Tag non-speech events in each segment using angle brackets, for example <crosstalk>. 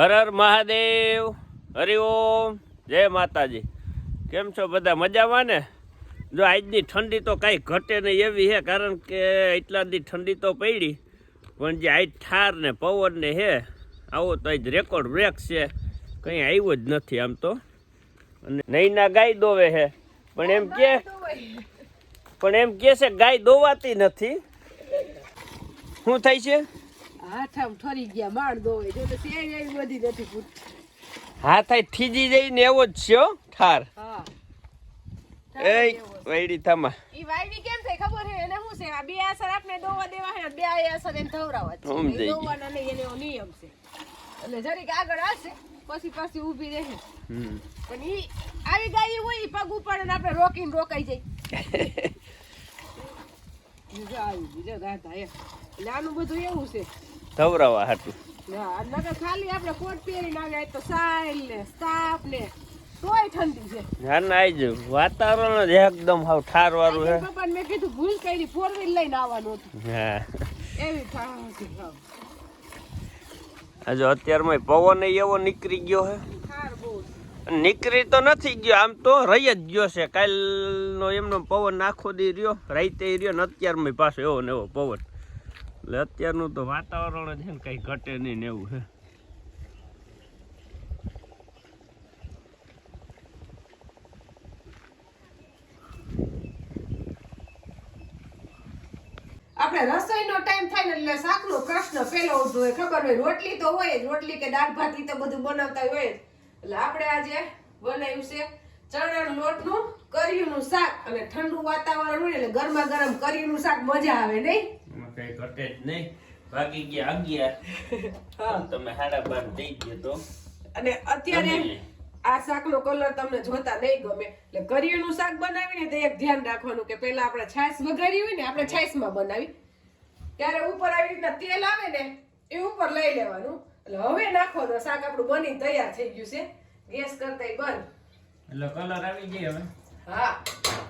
હર હર મહાદેવ. હરિઓમ જય માતાજી. કેમ છો બધા? મજામાં ને? જો આજની ઠંડી તો કાંઈ ઘટે નહીં એવી છે કારણ કે એટલા દી ઠંડી તો પડી પણ જે આજ ઠાર ને પવન ને હે આવો તો આજ રેકોર્ડ બ્રેક છે. કંઈ આવ્યો જ નથી આમ તો. અને નૈના ગાય દોવે છે પણ એમ કે પણ એમ કે છે ગાય દોવાતી નથી. શું થાય છે? હાથામ ઠરી ગયા દોવે જો તો શેર એવી બધી નથી પૂછ હા થાય થીજી જઈને એવો જ છે ઠાર. હા. એ વૈડી થમા. ઈ વાયડી કેમ થાય ખબર એને શું છે? આ બે અસર આપણે દોવા દેવા છે બે આ અસર એને ધવરાવા છે. દોવાના નિયમ છે. એટલે જરીક આગળ આવશે પછી પાછી ઊભી રહે પણ ઈ આવી ગાય હોય ઈ પગ ઉપાડે ને આપણે રોકીને રોકાઈ જાય. <laughs> બીજા આવી બીજા એ. એટલે આનું બધું એવું છે. ધવરાવા હાટું. ના ખાલી આપણે કોટ પહેરીને આવ્યા તો સાઈલ ને સ્કાર્ફ ને તોય ઠંડી છે. ના ના આજ વાતાવરણ જ એકદમ હાવ ઠાર વાળું છે પપ્પાને મેં કીધું ભૂલ કરી ફોર વ્હીલ લઈને આવવાનું હતું. હા. એવી ઠાર હાવ. આજે અત્યારમાં પવન એવો નીકળી ગયો છે. નીકળી તો નથી ગયો આમ તો રહી જ ગયો છે. કાલનો એમનો પવન આખો દી રહ્યો રાઈતે રહ્યો ને અત્યારમાં પાછો એવો ને એવો પવન. એટલે અત્યારનું તો વાતાવરણ છે ને કંઈ ઘટે નહીં ને એવું છે. આપણે રસોઈનો ટાઈમ થાય ને એટલે શાકનો પ્રશ્ન પેલો ઊભો હોય. ખબર હોય રોટલી તો હોય જ, રોટલી કે દાળ ભાત તો બધું બનાવતા હોય એટલે આપણે આજે બનાવ્યું છે ચણાનું લોટનું કર્યુંનું શાક. અને ઠંડુ વાતાવરણ હોય એટલે ગરમા ગરમ કર્યુંનું શાક મજા આવે, નહીં? કંઈ ઘટે જ નહીં. ભાગી ગયા અગિયાર. તમે સાડા બાર જઈ ગયો તો. અને અત્યારે. આ શાકનો કલર તમને જોતા નહીં ગમે. એટલે કરિયું શાક બનાવીને તો એક ધ્યાન રાખવાનું કે પહેલા આપણે છાશ વઘારી હોય ને આપણે છાશમાં બનાવી. ત્યારે ઉપર આવી રીતના તેલ આવે ને એ ઉપર લઈ લેવાનું. એટલે હવે નાખવાનું. શાક આપણું બની તૈયાર થઈ ગયું છે. ગેસ કરતા બંધ. એટલે કલર આવી જાય હવે. હા.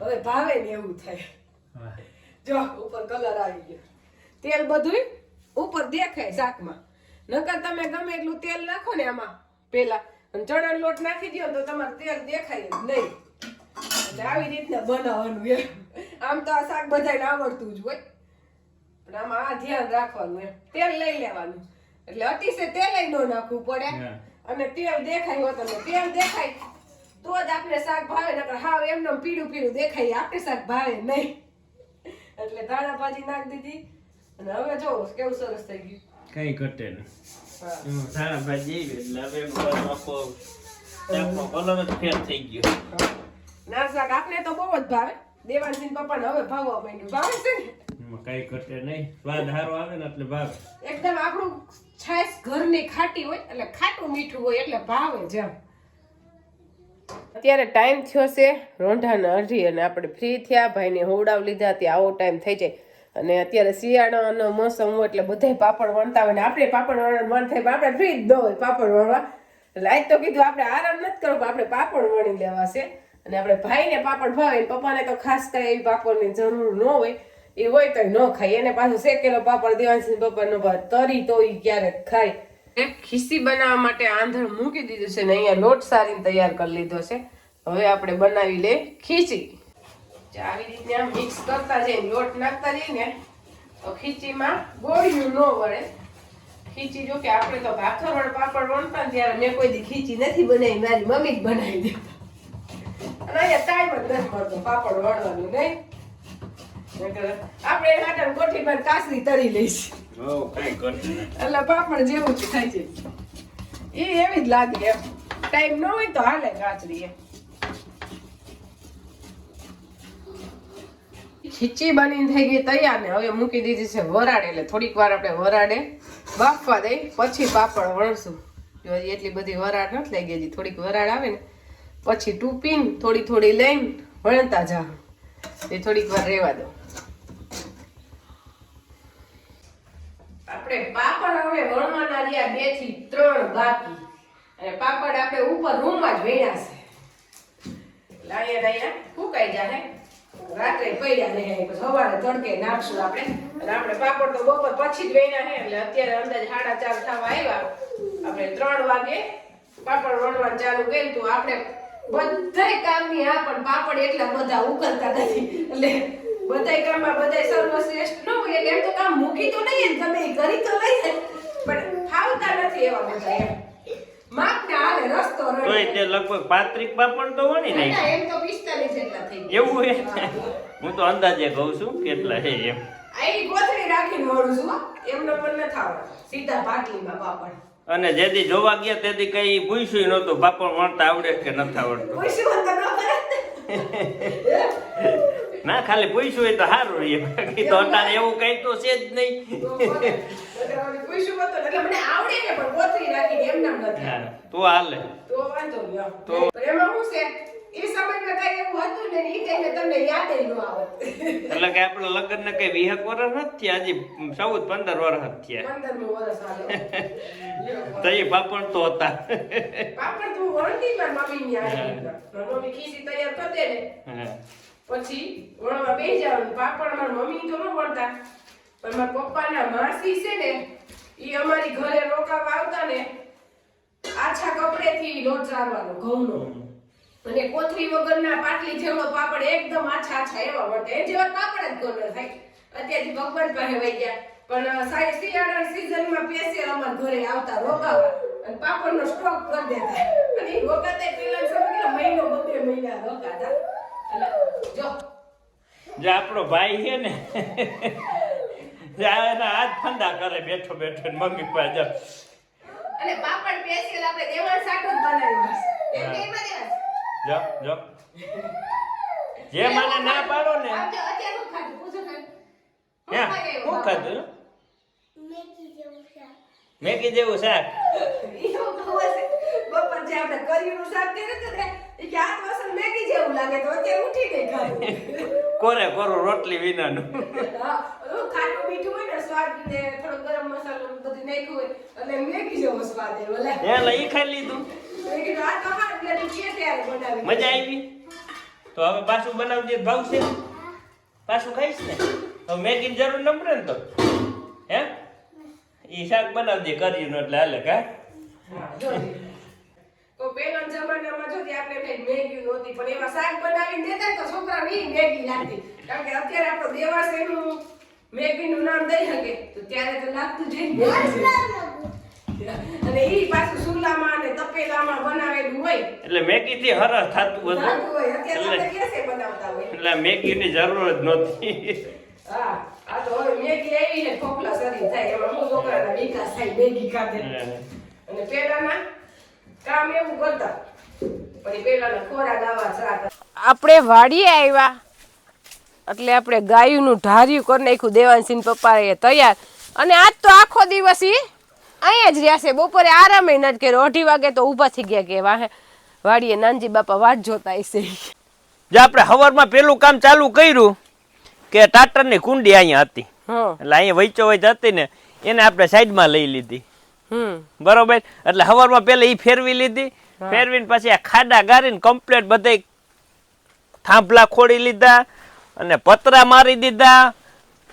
હવે ભાવે ને એવું થાય. જો ઉપર કલર આવી ગયો. તેલ બધું ઉપર દેખાય શાકમાં. નકર તમે ગમે એટલું તેલ નાખો ને આમાં પેલા ચણા ચણાનો લોટ નાખી દો તો તમારે તેલ દેખાય જ નહીં. એટલે આવી રીતના બનાવવાનું એમ. આમ તો આ શાક બધાને આવડતું જ હોય. પણ આમાં આ ધ્યાન રાખવાનું એમ. તેલ લઈ લેવાનું. એટલે અતિશય તેલ ન નાખવું પડે. અને તેલ દેખાય હોત તમને તેલ દેખાય તો જ આપણે શાક ભાવે. નકર હાવ એમને પીળું પીળું દેખાય આપણે શાક ભાવે નહીં. એટલે ધાણા ભાજી નાખી દીધી. અને હવે જો કેવું સરસ થઈ ગયું. કઈ ઘટે નહીં. સારા ભાઈ ધાણા એટલે હવે કલર આખો કલર જ ફેર થઈ ગયો. ના શાક આપણે તો બહુ જ ભાવે. દેવાનસિંહ પપ્પાને હવે ભાવવા માંડ્યું. ભાવે છે ને? કઈ ઘટે નહીં. સ્વાદ સારો આવે ને એટલે ભાવે. એકદમ આપણું છાશ ઘરની ખાટી હોય એટલે ખાટું મીઠું હોય એટલે ભાવે જ અત્યારે ટાઈમ થયો છે રોંઢાના અઢી અને આપણે ફ્રી થયા ભાઈને હોવડાવ લીધા ત્યાં આવો ટાઈમ થઈ જાય. અને અત્યારે શિયાળાનો મોસમ હોય એટલે બધાય પાપડ વણતા હોય ને આપણે પાપડ વણવાનું મન થાય આપણે ફ્રી જ ન હોય પાપડ વણવા. એટલે આજ તો કીધું આપણે આરામ નથી કરવો, આપણે પાપડ વણી લેવા છે. અને આપણે ભાઈને પાપડ ભાવે પપ્પાને તો ખાસ કાંઈ એવી પાપડની જરૂર ન હોય. એ હોય તો ન ખાય. એને પાછું શેકેલો પાપડ દેવાંશી પપ્પાનો ભાવ તરી તો એ ક્યારેક ખાય. ખીસી બનાવવા માટે આંધણ મૂકી દીધું છે ને અહીંયા લોટ સારીને તૈયાર કરી લીધો છે. હવે આપણે બનાવી લે ખીચી. આવી રીતે આમ મિક્સ કરતા જઈએ લોટ નાખતા જઈએ ને તો ખીચીમાં ગોળિયું ન વળે. ખીચી જો કે આપણે તો ભાખર વણ પાપડ વણતા ને ત્યારે મેં કોઈ દી ખીચી નથી બનાવી મારી મમ્મી જ બનાવી દેતા અને અહીંયા ટાઈમ જ નથી મળતો પાપડ વણવાનું નહીં. આપણે હાટન કોઠી પર કાસરી તરી લઈશું. એટલે પાપડ જેવું જ થાય છે. એ એવી જ લાગે એમ. ટાઈમ ન હોય તો હાલે કાચરી એમ. ખીચી બનીને થઈ ગઈ તૈયાર ને હવે મૂકી દીધી છે વરાડ એટલે થોડીક વાર આપણે વરાડે બાફવા દઈ, પછી પાપડ વણશું. એટલી બધી વરાડ નથી લઈ ગઈ થોડીક વરાળ આવે ને, પછી ટૂપીને થોડી થોડી લઈને વણતા જા એ થોડીક વાર રહેવા દો. આપણે પાપડ હવે વણવાના રહ્યા બેથી ત્રણ બાકી. અને પાપડ આપણે ઉપર રૂમમાં જ વેણ્યા છે. લાયા લાયા ફૂકાઈ જાય રાત્રે પડ્યા રહે પછી સવારે તડકે નાખશું આપણે. અને આપણે પાપડ તો બપોર પછી જ વેણ્યા હે, એટલે અત્યારે અંદાજ સાડા ચાર થવા આવ્યા. આપણે ત્રણ વાગે પાપડ વણવાનું ચાલુ કર્યું તો આપણે બધાય કામની હા પણ પાપડ એટલા બધા ઉકલતા નથી. એટલે બધાય કામમાં બધાય સર્વશ્રેષ્ઠ ન હોય, એટલે એમ તો કામ મૂકી તો નહીં તમે કરી તો લઈએ પણ ફાવતા નથી એવા બધા એમ. તોય તે લગભગ પાંત્રીક પાપડ તો વણી ના, નહીં એમ તો 45 જેટલા થઈ એવું હે? હું. તો અંદાજે કહું છું કેટલા છે એમ. આ ઈ રાખીને વળું છું એમનો પણ ન થાવડે. સીધા પાટલીમાં પાપડ અને જેથી જોવા ગયા તેથી કઈ પૂછ્યું નહોતું પાપડ વણતા આવડે કે નથી આવડતું પૂછ્યું તો ન ના ખાલી પૂછ્યું હોય તો સારું બાકી તો અટાણે એવું કઈ તો છે જ નહીં. તો ને તો હાલે તો વાંધો તો- પણ એમાં શું છે? એ સમયમાં કઈ એવું હતું ને એ ટાઈમે તમને યાદ ન આવત એટલે કે આપણે લગ્ન ને કઈ વીહક વર્ષ નથી થયા હજી ચૌદ પંદર વર્ષ થયા. પંદરમું વર્ષ <laughs> તો એ પાપડ તો હતા. પાપડ તું વણતી મારી મમ્મીની આવી મમ્મી ખીસી તૈયાર કરી ને. પછી વણવા જવાનું. મારી મમ્મી તો ન વણતા પણ મારા પપ્પાના માસી છે ને એ અમારી ઘરે રોકાવા આવતા ને, આછા કપડેથી લોટ ચારવાનો ઘઉંનો. અને કોથળી વગરના પાટલી જેવો પાપડ એકદમ આછા આછા એવા મળતા એ જેવા પાપડ જ ગોળ થાય. અત્યારથી ભગવાન પાસે વહી ગયા. પણ સાહેબ શિયાળા સીઝનમાં પેસે અમારા ઘરે આવતા રોકાવા. અને પાપડનો સ્ટોક કરી દેતા. અને એ વખતે પેલા સમય મહિનો બબે મહિના રોકાતા. એટલે જો. જે આપણો ભાઈ છે ને એના હાથ ફંદા કરે બેઠો બેઠો ને મમ્મી પાસે. અને પાપડ પેસીલ આપણે દેવળ જ બનાવ્યું જો જો જે મને ના પાડો ને. હું ખાધું? મેકી જેવું શાક. બપોર જે આપણે કર્યું શાક કર્યું હતું ને, ઈ કે આ તો અસલ મેગી જેવું લાગે તો અત્યારે ઉઠીને ખાધું. <laughs> કોરે કોરો રોટલી વિનાનું? <laughs> ખાટું મીઠું હોય ને સ્વાદ ને થોડો ગરમ મસાલો બધું નાખ્યું હોય એટલે મેગી જેવો સ્વાદ એ ભલે એટલે ઈ ખાઈ લીધું. મેં કીધું આ તો હા એટલે છે ત્યારે બનાવી. મજા આવી? તો હવે પાછું બનાવજે ભાવશે પાછું ખાઈશ ને? તો મેગી જરૂર ન પડે ને તો? હે? ઈ શાક બનાવજે કર્યું એટલે હાલે કા. તો પેલા જમાનામાં જો આપણે કઈ મેગી નહોતી પણ એવા શાક બનાવીને દેતા તો છોકરાને ઈ મેગી લાગતી. કારણ કે અત્યારે આપણો એનું મેગીનું નામ દઈ શકે. તો ત્યારે તો લાગતું જ અને ઈ પાછું સુલામાં અને તપેલામાં બનાવેલું હોય. એટલે મેગી થી હરસ થતું હતું. એટલે ગેસે બનાવતા હોય? એટલે મેગી ની જરૂર જ નહોતી. હા આ તો હવે મેગી આવી ને ખોખલા સરી થાય. એમાં હું છોકરાના વિકાસ થાય મેગી ખાતે. અને પેલાના? કામ એવું કરતા. પણ પેલા પેલાના ખોરાક આવા જ આપણે વાડીએ આવ્યા. એટલે આપણે ગાયુંનું ઢાર્યું કરી નાખ્યું. દેવાનસિંહ પપ્પા એ તૈયાર. અને આજ તો આખો દિવસ એ અહીંયા જ રહ્યા છે. બપોરે આરામે નથી કર્યો અઢી વાગે તો ઊભા થઈ ગયા કે વાહે. વાડીએ નાનજી બાપા વાટ જોતા હશે. જે આપણે હવારમાં પેલું કામ ચાલુ કર્યું કે ટાટરની કુંડી અહીંયા હતી. હં એટલે અહીંયા વૈચો વૈચ હતી ને એને આપણે સાઈડમાં લઈ લીધી. બરોબર? એટલે હવારમાં પેલા ઈ ફેરવી લીધી. ફેરવીને પછી આ ખાડા ગારીને કમ્પ્લેટ બધે થાંભલા ખોડી લીધા અને પતરા મારી દીધા.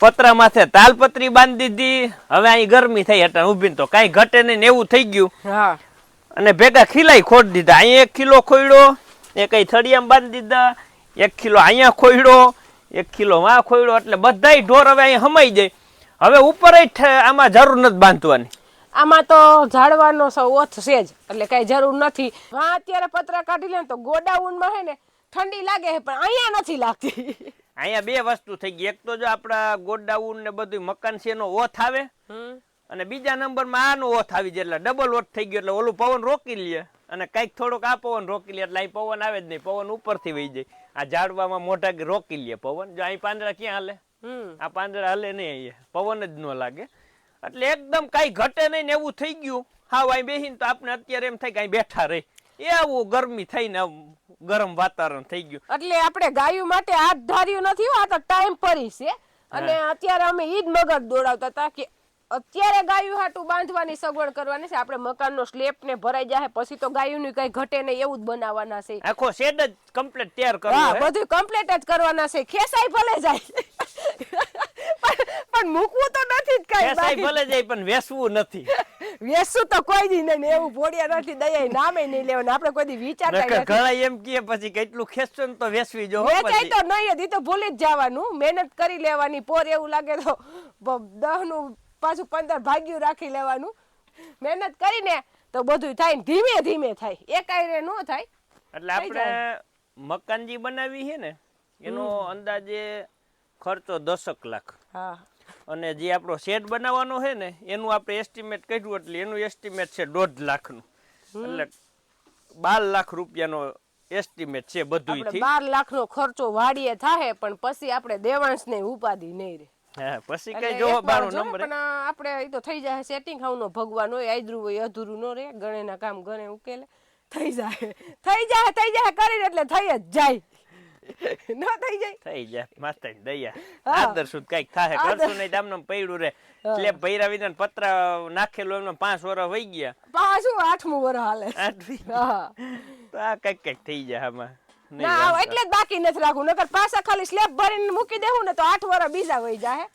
પતરા માથે તાલપત્રી બાંધી દીધી. હવે અહીં ગરમી થઈ એટલે ઊભી તો કાંઈ ઘટે નહીં ને એવું થઈ ગયું. અને ભેગા ખીલાઈ ખોડી દીધા. અહીંયા એક કિલો ખોયડો એ કઈ થળિયામાં બાંધી દીધા એક કિલો અહીંયા ખોયડો એક કિલો માં ખોયડો. એટલે બધાય ઢોર હવે અહીંયા હમાઈ જાય. હવે ઉપર આમાં જરૂર નથી બાંધવાની. આમાં તો ઝાડવાનો સૌ ઓથ છે જ એટલે કઈ જરૂર નથી. હા અત્યારે પતરા કાઢી લે તો ગોડાઉનમાં હે ને ઠંડી લાગે છે પણ અહીંયા નથી લાગતી. અહીંયા બે વસ્તુ થઈ ગઈ. એક તો જો આપણા ગોડાઉન ને બધું મકાન છે એનો ઓથ આવે. અને બીજા નંબરમાં આનો ઓથ આવી જાય એટલે ડબલ ઓથ થઈ ગયો એટલે ઓલું પવન રોકી લે. અને કંઈક થોડોક આ પવન રોકી લે એટલે અહીં પવન આવે જ નહીં. પવન ઉપરથી વહી જાય. આ ઝાડવામાં મોટા રોકી લે પવન. જો અહીં પાંદડા ક્યાં હાલે? આ પાંદડા હાલે નહીં અહીંયા. પવન જ ન લાગે. એટલે એકદમ કાંઈ ઘટે નહીં ને એવું થઈ ગયું. હા અહીં બેસીને તો આપણે અત્યારે એમ થાય કે બેઠા રહી. એવું ગરમી થઈને ગરમ વાતાવરણ થઈ ગયું. એટલે આપણે ગાયું માટે હાથ ધાર્યું નથી આ તો ટાઈમ પરી છે. અને અત્યારે અમે ઈ જ મગજ દોડાવતા હતા કે અત્યારે ગાયું હાટું બાંધવાની સગવડ કરવાની છે. આપણે મકાનનો સ્લેપ ને ભરાઈ જાય પછી તો ગાયુંની કઈ ઘટે નહીં એવું જ બનાવવાના છે. આખો શેડ જ કમ્પ્લીટ તૈયાર કરવા બધું કમ્પ્લીટ જ કરવાના છે. ખેસાઈ ભલે જાય. પણ મૂકવું તો નથી જ કઈ બાકી. ભલે જાય પણ વેસવું નથી. <laughs> વેસવું તો કોઈ દી નહીં એવું ભોડિયા નથી દયા નામે નહીં લેવાનું. આપણે કોઈ દી વિચારતા નથી. ઘણા એમ કહે પછી કેટલું ખેંચશો ને તો વેસવી જો વેચાય તો નહીં હતી તો ભૂલી જ જવાનું. મહેનત કરી લેવાની પોર એવું લાગે તો દહનું પાછું પંદર ભાગ્યું રાખી લેવાનું. મહેનત કરીને તો બધું થાય ધીમે ધીમે થાય. એકાયરે ન થાય. એટલે આપણે મકાનજી બનાવી છે ને એનો અંદાજે ખર્ચો દસક લાખ. હા. અને જે આપણો શેડ બનાવવાનો છે ને એનું આપણે એસ્ટિમેટ કર્યું એટલે એનું એસ્ટિમેટ છે દોઢ લાખનું. એટલે બાર લાખ રૂપિયાનો એસ્ટિમેટ છે બધું બાર લાખ નો ખર્ચો વાડીએ થાય પણ પછી આપણે દેવાંશ ને ઉપાધિ નહીં રે હા પછી કઈ જો બારો નંબર. પણ આપણે એ તો થઈ જાય સેટિંગ નો ભગવાન હોય આદરું હોય અધૂરું નો રે ગણેના કામ ગણે ઉકેલે. થઈ જાય થઈ જાય થઈ જાય કરીને એટલે થઈ જ જાય. ન થઈ જાય થઈ જાય માતાની દયા આદર સુધ કંઈક થાય કરશું નહીં તમને પૈડું રે એટલે ભૈરા વિધાન પત્ર નાખેલો એમને પાંચ વર્ષ વહી ગયા પાછું આઠમું વર હાલે તો આ કંઈક કંઈક થઈ જાય આમાં ના એટલે જ બાકી નથી રાખવું નકર પાછા ખાલી સ્લેબ ભરીને મૂકી દેવું ને તો આઠ વર બીજા વહી જાય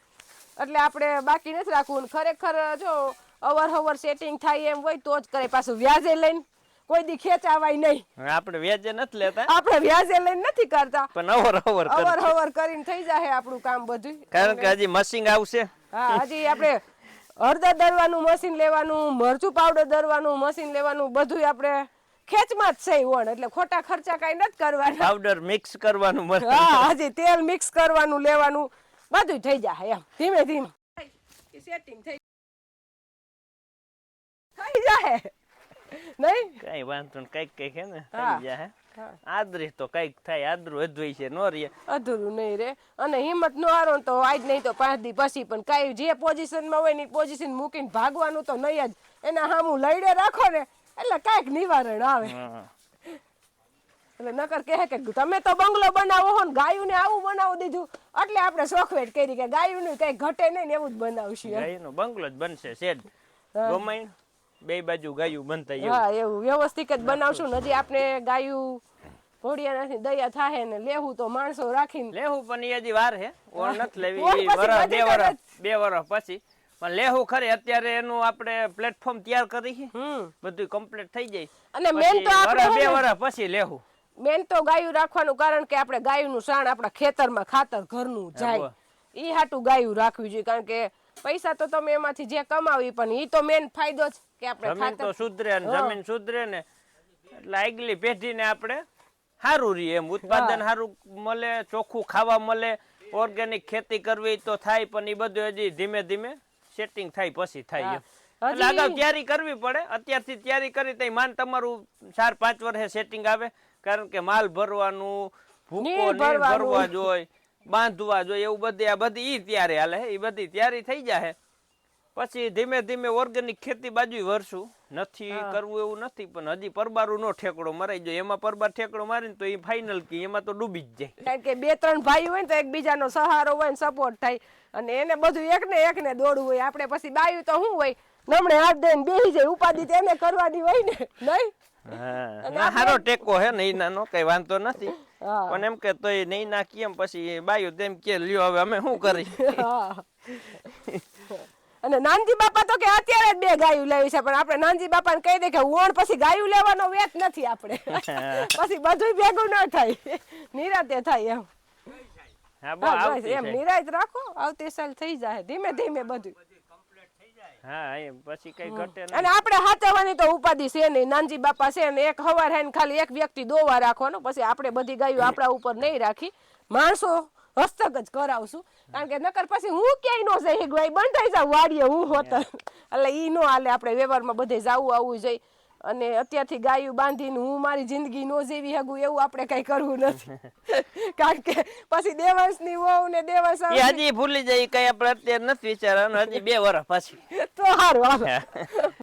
એટલે આપણે બાકી નથી રાખવું ખરેખર જો અવર હવર સેટિંગ થાય એમ હોય તો જ કરે પાછું વ્યાજે લઈને કોઈ દી ખેંચાવાય નહીં. આપણે વ્યાજે નથી લેતા. આપણે વ્યાજે લઈને નથી કરતા. પણ અવર અવર અવર કરશું. કરીને થઈ જાય આપણું કામ બધું કારણ કે હજી મશીન આવશે. હા હજી આપણે હળદર દરવાનું મશીન લેવાનું મરચું પાવડર દરવાનું મશીન લેવાનું બધું આપણે ખેંચમાં જ છે વણ. એટલે ખોટા ખર્ચા કઈ નથી કરવાના. પાવડર મિક્સ કરવાનું હા હજી તેલ મિક્સ કરવાનું લેવાનું બધું થઈ જાય એમ. ધીમે ધીમે. સેટિંગ થઈ થઈ જાય નહીં? કઈ વાંધો કંઈક કંઈક હે ને થઈ જાય આદરી તો કંઈક થાય આદરું અધવાઈ છે નો રે અધૂરું નહીં રે. અને હિંમત નો હારો તો આજ નહીં તો પાંચ દી પછી પણ કઈ જે પોઝિશનમાં હોય ને પોઝિશન મૂકીને ભાગવાનું તો નહીં જ. એના સામું લઈડે રાખો ને એટલે કંઈક નિવારણ આવે. એટલે નકર કહે કે તમે તો બંગલો બનાવો હો ને ગાયું ને આવું બનાવી દીધું. એટલે આપણે શોખવેટ કરી કે ગાયું નું કઈ ઘટે નહીં ને એવું જ બનાવશું ગાયું બંગલો જ બનશે શેડ ગમાઈ બે બાજુ ગાયું બનતા એવું હા એવું. વ્યવસ્થિત જ બનાવશું. હજી આપણે ગાયું ઘોડિયાનાથી દયા થાય ને લેવું તો માણસો રાખીને. લેવું પણ એ હજી વાર હે. ઓણ નથી લેવી. વરસ બે બધી વરસ બે વરસ પછી. પણ લેવું ખરી. અત્યારે એનું આપણે પ્લેટફોર્મ તૈયાર કરી છે. બધું કમ્પ્લીટ થઈ જાય. અને મેન તો આપણે બે વર્ષ પછી લેવું. મેન તો ગાયું રાખવાનું કારણ કે આપણે ગાયનું સાણ આપણા ખેતરમાં ખાતર ઘરનું જાય. એ ઈ હાટું ગાયું રાખવી જોઈએ. કારણ કે પૈસા તો તમે એમાંથી જે કમાવી પણ ઈ તો મેન ફાયદો જ. કે આપણે જમીન તો સુધરે ને જમીન સુધરે ને એટલે આગલી પેઢીને આપણે સારું રહીએ એમ. ઉત્પાદન સારું મળે ચોખ્ખું ખાવા મળે ઓર્ગેનિક ખેતી કરવી તો થાય પણ એ બધું હજી ધીમે ધીમે સેટિંગ થાય પછી થાય એટલે અગાઉ તૈયારી કરવી પડે. અત્યારથી તૈયારી કરી તો માન તમારું ચાર પાંચ વર્ષે સેટિંગ આવે. કારણ કે માલ ભરવાનું ભૂકો ભરવા જોઈએ બાંધવા જોઈએ એવું બધી આ બધી ઈ ત્યારે હાલે એ બધી તૈયારી થઈ જાય પછી ધીમે ધીમે ઓર્ગેનિક ખેતી બાજુ વરસું. નથી કરવું એવું નથી પણ હજી પરબારું નો ઠેકડો મરાઈ જાય. એમાં પરબાર ઠેકડો મારીને તો એ ફાઇનલ કે એમાં તો ડૂબી જ જાય. કારણ કે બે ત્રણ ભાઈ હોય ને તો એકબીજાનો સહારો હોય ને સપોર્ટ થાય. અને એને બધું એક ને એક ને દોડવું હોય. આપણે પછી બાયું તો શું હોય? નમણે હાથ દઈને બેસી જાય. ઉપાધિ તેને કરવા કરવાની હોય ને. નહીં? હા. ના હારો ટેકો હે ને નો કઈ વાંધો નથી. પણ એમ કે તોય નહીં ના કેમ? પછી બાયું તેમ કે લ્યો હવે અમે શું કરી. અને નાનજી બાપા તો કે અત્યારે જ બે ગાયું લેવી છે પણ આપણે નાનજી બાપાને કહી દે કે ઓણ પછી ગાયું લેવાનો વેત નથી આપણે. <laughs> પછી બધું ભેગું ન થાય. નિરાતે થાય એમ. એમ નિરાત રાખો આવતી સાલ થઈ જાય ધીમે ધીમે બધું હા એમ પછી કઈ ઘટે અને આપણે હાચવવાની તો ઉપાધિ છે નહીં નાનજી બાપા છે ને એક હવાર હે ખાલી એક વ્યક્તિ દોવા રાખવાનો પછી આપણે બધી ગાયો આપણા ઉપર નહીં રાખી. માણસો હસ્તક જ કરાવશું. કારણ કે નકર પછી હું ક્યાંય નો જઈ ગઈ બંધ થઈ જાવ વાડીએ હું હોત. એટલે ઈ નો હાલે આપણે વ્યવહારમાં બધે જાવું આવવું જોઈએ અને અત્યારથી ગાયું બાંધીને હું મારી જિંદગી નો જેવી હગું એવું આપણે કઈ કરવું નથી. <laughs> કારણ કે પછી દેવાંશની વહુ ને દેવાંશ એ હજી ભૂલી જાય કઈ આપણે અત્યારે નથી વિચારવાનું હજી બે વર્ષ પછી. તો સારું <laughs>